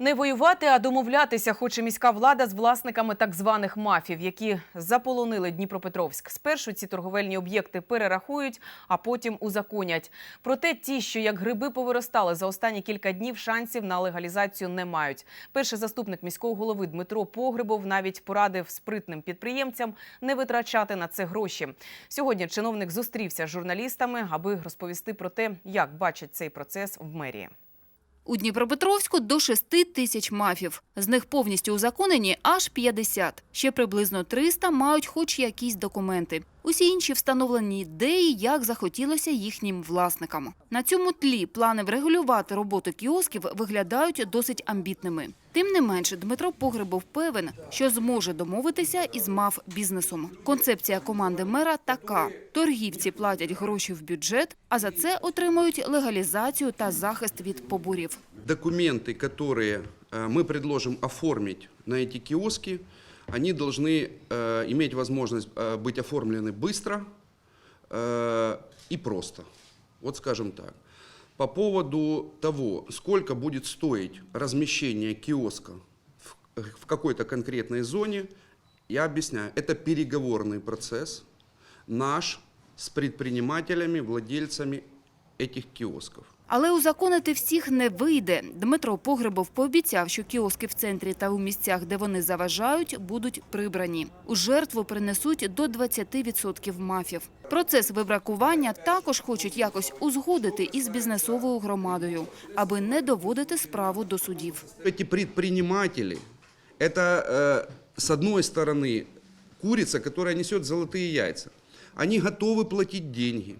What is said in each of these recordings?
Не воювати, а домовлятися хоче міська влада з власниками так званих мафів, які заполонили Дніпропетровськ. Спершу ці торговельні об'єкти перерахують, а потім узаконять. Проте ті, що як гриби повиростали за останні кілька днів, шансів на легалізацію не мають. Перший заступник міського голови Дмитро Погребов навіть порадив спритним підприємцям не витрачати на це гроші. Сьогодні чиновник зустрівся з журналістами, аби розповісти про те, як бачить цей процес в мерії. У Дніпропетровську до 6 тисяч мафів. З них повністю узаконені аж 50. Ще приблизно 300 мають хоч якісь документи. Усі інші встановлені де і як захотілося їхнім власникам. На цьому тлі плани врегулювати роботу кіосків виглядають досить амбітними. Тим не менше, Дмитро Погребов певен, що зможе домовитися із мав бізнесом. Концепція команди мера така: торгівці платять гроші в бюджет, а за це отримують легалізацію та захист від поборів. Документы, которые э, мы предложим оформить на эти киоски, они должны э, иметь возможность э, быть оформлены быстро э, и просто. Вот скажем так. По поводу того, сколько будет стоить размещение киоска в, в какой-то конкретной зоне, я объясняю, это переговорный процесс наш с предпринимателями, владельцами этих киосков. Але узаконити всіх не вийде. Дмитро Погребов пообіцяв, що кіоски в центрі та у місцях, де вони заважають, будуть прибрані. У жертву принесуть до 20% мафів. Процес вибракування також хочуть якось узгодити із бізнесовою громадою, аби не доводити справу до судів. Эти предприниматели, это э, с одной стороны курица, которая несет золотые яйца. Они готовы платить деньги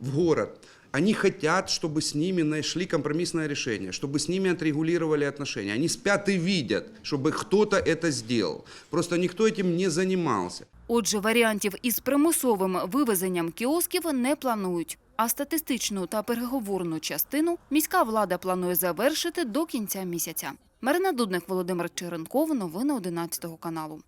в город. Они хотят, чтобы с ними нашли компромиссное решение, чтобы с ними отрегулировали отношения. Они спят и видят, чтобы кто-то это сделал. Просто никто этим не занимался. Отже, варіантів із примусовим вивезенням кіосків не планують. А статистичну та переговорну частину міська влада планує завершити до кінця місяця. Марина Дудник, Володимир Черенков. Новини 11 каналу.